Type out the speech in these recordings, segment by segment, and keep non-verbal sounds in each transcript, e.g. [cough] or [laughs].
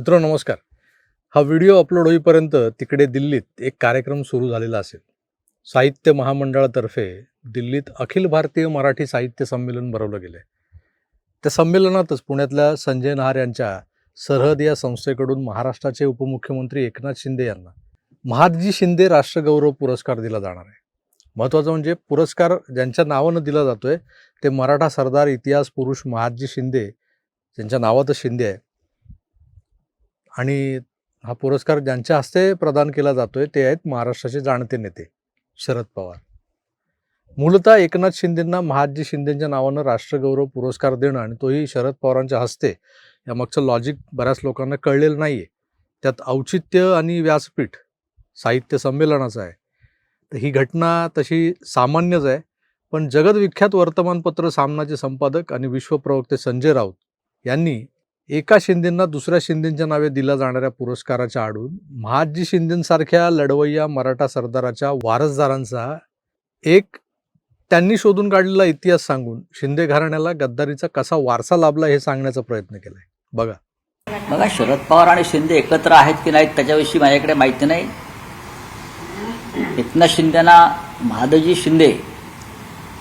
मित्र नमस्कार. हा व्हिडिओ अपलोड होईपर्यंत तिकडे दिल्लीत एक कार्यक्रम सुरू झालेला असेल. साहित्य महामंडळातर्फे दिल्लीत अखिल भारतीय मराठी साहित्य संमेलन भरवलं गेलं आहे त्या संमेलनातच पुण्यातल्या संजय नहार यांच्या सरहद या संस्थेकडून महाराष्ट्राचे उपमुख्यमंत्री एकनाथ शिंदे यांना महादजी शिंदे राष्ट्रगौरव पुरस्कार दिला जाणार आहे. महत्त्वाचं म्हणजे पुरस्कार ज्यांच्या नावानं दिला जातोय ते मराठा सरदार इतिहास पुरुष महादजी शिंदे ज्यांच्या नावातच शिंदे आहे. आणि हा पुरस्कार ज्यांच्या हस्ते प्रदान केला जातोय ते आहेत महाराष्ट्राचे जाणते नेते शरद पवार. मूलतः एकनाथ शिंदेंना महाजी शिंदेंच्या नावानं राष्ट्रगौरव पुरस्कार देणं आणि तोही शरद पवारांच्या हस्ते या मागचं लॉजिक बऱ्याच लोकांना कळलेलं नाही आहे त्यात औचित्य आणि व्यासपीठ साहित्य संमेलनाचं आहे. तर ही घटना तशी सामान्यच आहे पण जगदविख्यात वर्तमानपत्र सामनाचे संपादक आणि विश्वप्रवक्ते संजय राऊत यांनी एका शिंदेंना दुसऱ्या शिंदेंच्या नावे दिल्या जाणाऱ्या पुरस्काराच्या आडून महादजी शिंदेंसारख्या लढवय्या मराठा सरदाराच्या वारसदारांचा एक त्यांनी शोधून काढलेला इतिहास सांगून शिंदे घराण्याला गद्दारीचा कसा वारसा लाभला हे सांगण्याचा प्रयत्न केलाय. बघा. बघा शरद पवार आणि शिंदे एकत्र आहेत की नाहीत त्याच्याविषयी माझ्याकडे माहिती नाही. एकनाथ शिंदेना महादजी शिंदे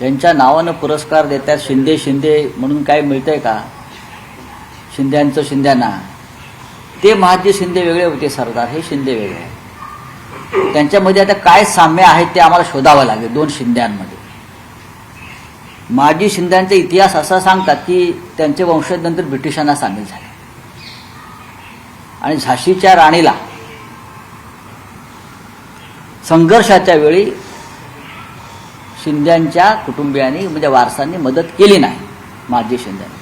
यांच्या नावानं पुरस्कार देतात शिंदे शिंदे म्हणून काय मिळतंय का? शिंद्यांचं शिंद्यांना. ते महाजी शिंदे वेगळे होते सरदार. हे शिंदे वेगळे. त्यांच्यामध्ये आता काय साम्य आहेत ते आम्हाला शोधावं लागेल दोन शिंद्यांमध्ये. माजी शिंद्यांचा इतिहास असा सांगतात की त्यांचे वंशज नंतर ब्रिटिशांना सामील झाले. आणि झाशीच्या राणीला संघर्षाच्या वेळी शिंद्यांच्या कुटुंबियांनी म्हणजे वारसांनी मदत केली नाही माजी शिंद्यांनी.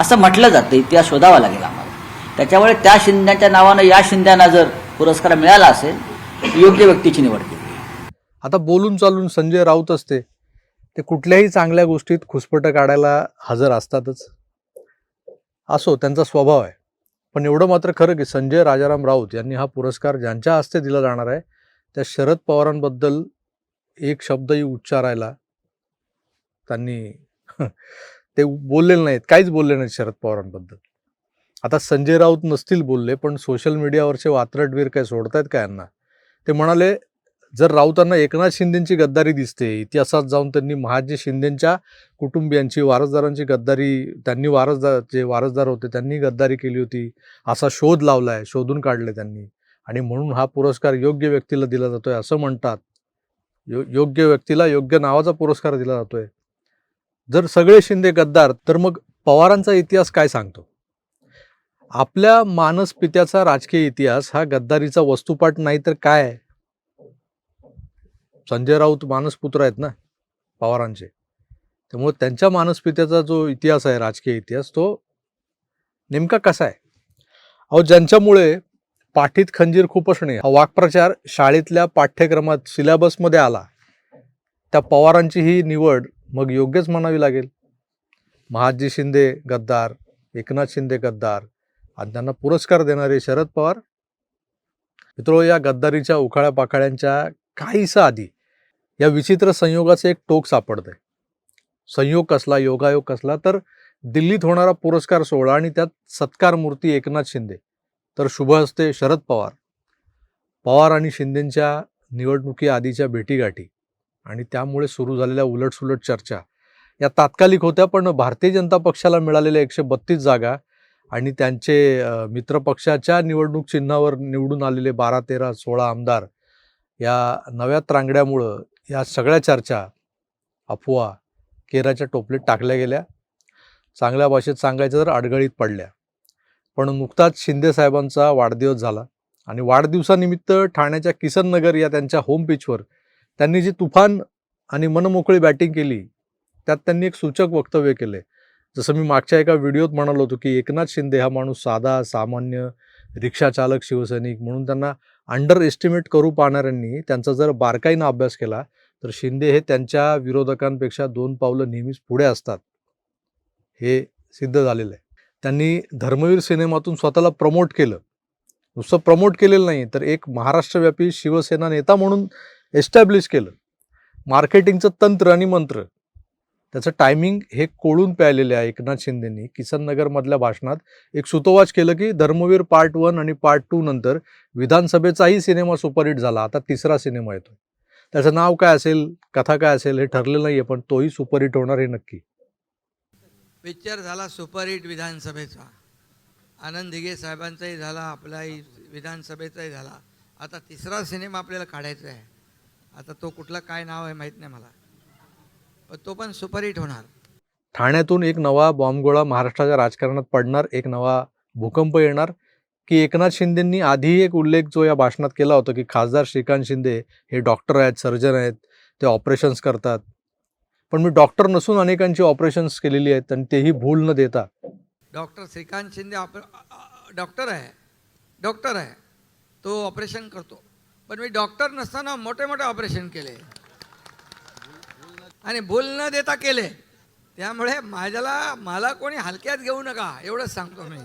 असं म्हटलं जातं इतिहास शोधावा लागेल आम्हाला. त्याच्यामुळे त्या शिंद्याच्या नावानं या शिंद्यांना जर पुरस्कार मिळाला असेल योग्य व्यक्तीची निवड केली. आता बोलून चालून संजय राऊत असते ते कुठल्याही चांगल्या गोष्टीत खुसपटं काढायला हजर असतातच. असो त्यांचा स्वभाव आहे. पण एवढं मात्र खरं की संजय राजाराम राऊत यांनी हा पुरस्कार ज्यांच्या हस्ते दिला जाणार आहे त्या शरद पवारांबद्दल एक शब्दही उच्चारायला त्यांनी [laughs] ते बोललेले नाहीत. काहीच बोलले नाहीत शरद पवारांबद्दल. आता संजय राऊत नसतील बोलले पण सोशल मीडियावरचे वात्रटवीर काय सोडतायत का यांना? ते म्हणाले जर राऊतांना एकनाथ शिंदेची गद्दारी दिसते इतिहासात जाऊन त्यांनी महाजी शिंदेच्या कुटुंबियांची वारसदारांची गद्दारी त्यांनी वारसदार जे वारसदार होते त्यांनी गद्दारी केली होती. असा शोध लावला आहे शोधून काढले त्यांनी. आणि म्हणून हा पुरस्कार योग्य व्यक्तीला दिला जातोय असं म्हणतात. यो योग्य व्यक्तीला योग्य नावाचा पुरस्कार दिला जातोय. जर सगळे शिंदे गद्दार तर मग पवारांचा इतिहास काय सांगतो? आपल्या मानस पित्याचा राजकीय इतिहास हा गद्दारीचा वस्तुपाठ नाही तर काय संजय राऊत मानसपुत्र आहेत ना पवारांचे. त्यामुळे त्यांच्या मानसपित्याचा जो इतिहास आहे राजकीय इतिहास तो नेमका कसा आहे? अहो ज्यांच्यामुळे पाठीत खंजीर खुपसणे हा वाक्प्रचार शाळेतल्या पाठ्यक्रमात सिलेबसमध्ये आला. त्या पवारांची ही निवड मग योग्यच म्हणावी लागेल. महाजी शिंदे गद्दार एकनाथ शिंदे गद्दार आणि त्यांना पुरस्कार देणारे शरद पवार. मित्रो या गद्दारीच्या उखाळ्या पाखाळ्यांच्या काहीसा आधी या विचित्र संयोगाचं एक टोक सापडतंय. संयोग कसला योगायोग कसला तर दिल्लीत होणारा पुरस्कार सोहळा आणि त्यात सत्कार मूर्ती एकनाथ शिंदे तर शुभ हस्ते शरद पवार. पवार आणि शिंदेंच्या निवडणुकी आधीच्या भेटीगाठी आणि त्यामुळे सुरू झालेल्या उलटसुलट चर्चा या तात्कालिक होत्या पण भारतीय जनता पक्षाला मिळालेल्या एकशे बत्तीस जागा आणि त्यांचे मित्रपक्षाच्या निवडणूक चिन्हावर निवडून आलेले बारा तेरा सोळा आमदार या नव्या त्रांगड्यामुळं या सगळ्या चर्चा अफवा केराच्या टोपलीत टाकल्या गेल्या. चांगल्या भाषेत सांगायचं तर अडगळीत पडल्या. पण नुकताच शिंदे साहेबांचा वाढदिवस झाला आणि वाढदिवसानिमित्त ठाण्याच्या किसन नगर या त्यांच्या होम पिचवर त्यांनी जी तुफान आणि मनमोकळी बॅटिंग केली त्यात त्यांनी एक सूचक वक्तव्य केले. जसं मी मागच्या एका व्हिडिओत म्हणालो होतो की एकनाथ शिंदे हा माणूस साधा सामान्य रिक्षाचालक शिवसैनिक म्हणून त्यांना अंडर एस्टिमेट करू पाहणाऱ्यांनी त्यांचा जर बारकाईनं अभ्यास केला तर शिंदे हे त्यांच्या विरोधकांपेक्षा दोन पावलं नेहमीच पुढे असतात. हे सिद्ध झालेलं आहे. त्यांनी धर्मवीर सिनेमातून स्वतःला प्रमोट केलं. नुसतं प्रमोट केलेलं नाही तर एक महाराष्ट्रव्यापी शिवसेना नेता म्हणून एस्टॅब्लिश केलं. मार्केटिंगचं तंत्र आणि मंत्र. त्याचं टायमिंग हे कोळून प्यायलेले आहे एकनाथ शिंदेनी. किसन नगरमधल्या भाषणात एक सुतोवाच केलं की धर्मवीर पार्ट वन आणि पार्ट टू नंतर विधानसभेचाही सिनेमा सुपरहिट झाला. आता तिसरा सिनेमा येतो त्याचं नाव काय असेल कथा काय असेल हे ठरलेलं नाही आहे पण तोही सुपरहिट होणार हे नक्की. पिक्चर झाला सुपरहिट विधानसभेचा. आनंद दिघे साहेबांचाही झाला आपलाही विधानसभेचाही झाला. आता तिसरा सिनेमा आपल्याला काढायचा आहे. आता तो कुठला काय नाव आहे माहीत नाही मला. पण तो पण सुपरहिट होणार. ठाण्यातून एक नवा बॉम्बगोळा महाराष्ट्राच्या राजकारणात पडणार एक नवा भूकंप येणार. की एकनाथ शिंदेंनी आधी एक उल्लेख जो या भाषणात केला होता की खासदार श्रीकांत शिंदे हे डॉक्टर आहेत सर्जन आहेत ते ऑपरेशन्स करतात. पण मी डॉक्टर नसून अनेकांची ऑपरेशन्स केलेली आहेत आणि तेही भूल न देता. डॉक्टर श्रीकांत शिंदे ऑप डॉक्टर आहे. डॉक्टर आहे. तो ऑपरेशन करतो. पण मी डॉक्टर नसताना मोठे मोठे ऑपरेशन केले. आणि भूल न देता केले. त्यामुळे माझ्याला मला कोणी हलक्यात घेऊ नका एवढंच सांगतो मी.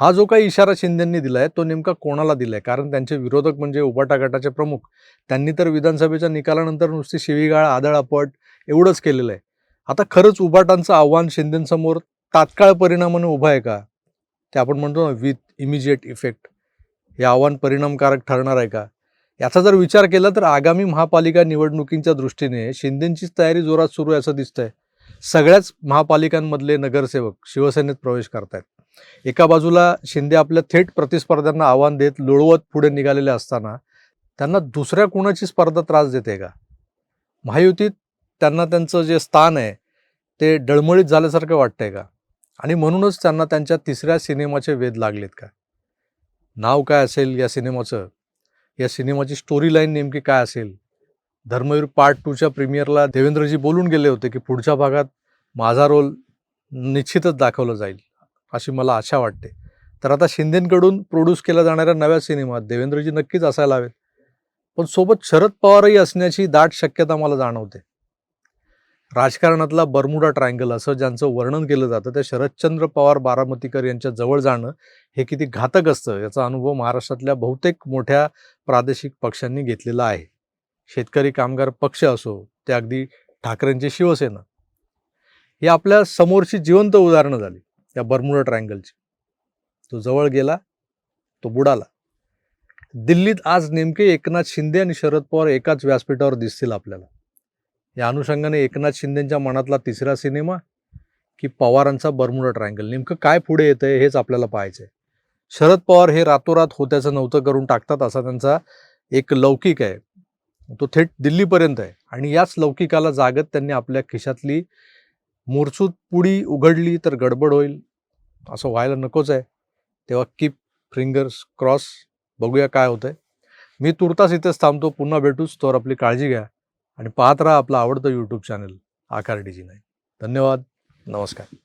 हा जो काही इशारा शिंदेंनी दिलाय तो नेमका कोणाला दिलाय? कारण त्यांचे विरोधक म्हणजे उबाटा गटाचे प्रमुख त्यांनी तर विधानसभेच्या निकालानंतर नुसती शिवीगाळ आदळापट एवढंच केलेलं आहे. आता खरंच उबाटांचं आव्हान शिंदेंसमोर तात्काळ परिणामाने उभं आहे का? ते आपण म्हणतो ना विथ इमिजिएट इफेक्ट हे आव्हान परिणामकारक ठरणार आहे का? याचा जर विचार केला तर आगामी महापालिका निवडणुकींच्या दृष्टीने शिंदेंचीच तयारी जोरात सुरू आहे असं दिसतंय. सगळ्याच महापालिकांमधले नगरसेवक शिवसेनेत प्रवेश करतायत. एका बाजूला शिंदे आपल्या थेट प्रतिस्पर्ध्यांना आव्हान देत लोळवत पुढे निघालेले असताना त्यांना दुसऱ्या कुणाची स्पर्धा त्रास देते का? महायुतीत त्यांना त्यांचं जे स्थान आहे ते डळमळीत झाल्यासारखं वाटतंय का? आणि म्हणूनच त्यांना त्यांच्या तिसऱ्या सिनेमाचे वेध लागलेत का? नाव काय असेल या सिनेमाचं? या सिनेमाची स्टोरी लाईन नेमकी काय असेल? धर्मवीर पार्ट टूच्या प्रीमियरला देवेंद्रजी बोलून गेले होते की पुढच्या भागात माझा रोल निश्चितच दाखवला जाईल अशी मला आशा वाटते. तर आता शिंदेकडून प्रोड्यूस केल्या जाणाऱ्या नव्या सिनेमात देवेंद्रजी नक्कीच असायला हवेत. पण सोबत शरद पवारही असण्याची दाट शक्यता मला जाणवते. राजकारणातला बर्मुडा ट्रायंगल असं ज्यांचं वर्णन केलं जातं त्या शरदचंद्र पवार बारामतीकर यांच्या जवळ जाणं हे किती घातक असतं याचा अनुभव महाराष्ट्रातल्या बहुतेक मोठ्या प्रादेशिक पक्षांनी घेतलेला आहे. शेतकरी कामगार पक्ष असो ते अगदी ठाकरेंची शिवसेना. ही आपल्या समोरची जिवंत उदाहरणं झाली या बर्मुडा ट्रायंगलची तो जवळ गेला तो बुडाला. दिल्लीत आज नेमके एकनाथ शिंदे आणि शरद पवार एकाच व्यासपीठावर दिसतील आपल्याला. या अनुषंगाने एकनाथ शिंदेंच्या मनातला तिसरा सिनेमा की पवारांचा बर्मुडा ट्रायंगल. नेमकं काय पुढे येतंय हेच आपल्याला पाहायचं आहे शरद पवार हे रातोरात होत्याचं नव्हतं करून टाकतात असा त्यांचा एक लौकिक आहे. तो थेट दिल्लीपर्यंत आहे. आणि याच लौकिकाला जागत त्यांनी आपल्या खिशातली मोरसूत पुडी उघडली तर गडबड होईल असं व्हायला नकोच आहे. तेव्हा कीप फिंगर्स क्रॉस बघूया काय होतंय. मी तुर्तास इथेच थांबतो. पुन्हा भेटूच. तोवर आपली काळजी घ्या. आणि पाहत राहा आपलं आवडतं यूट्यूब चॅनल आकार डिजी नाही धन्यवाद. नमस्कार.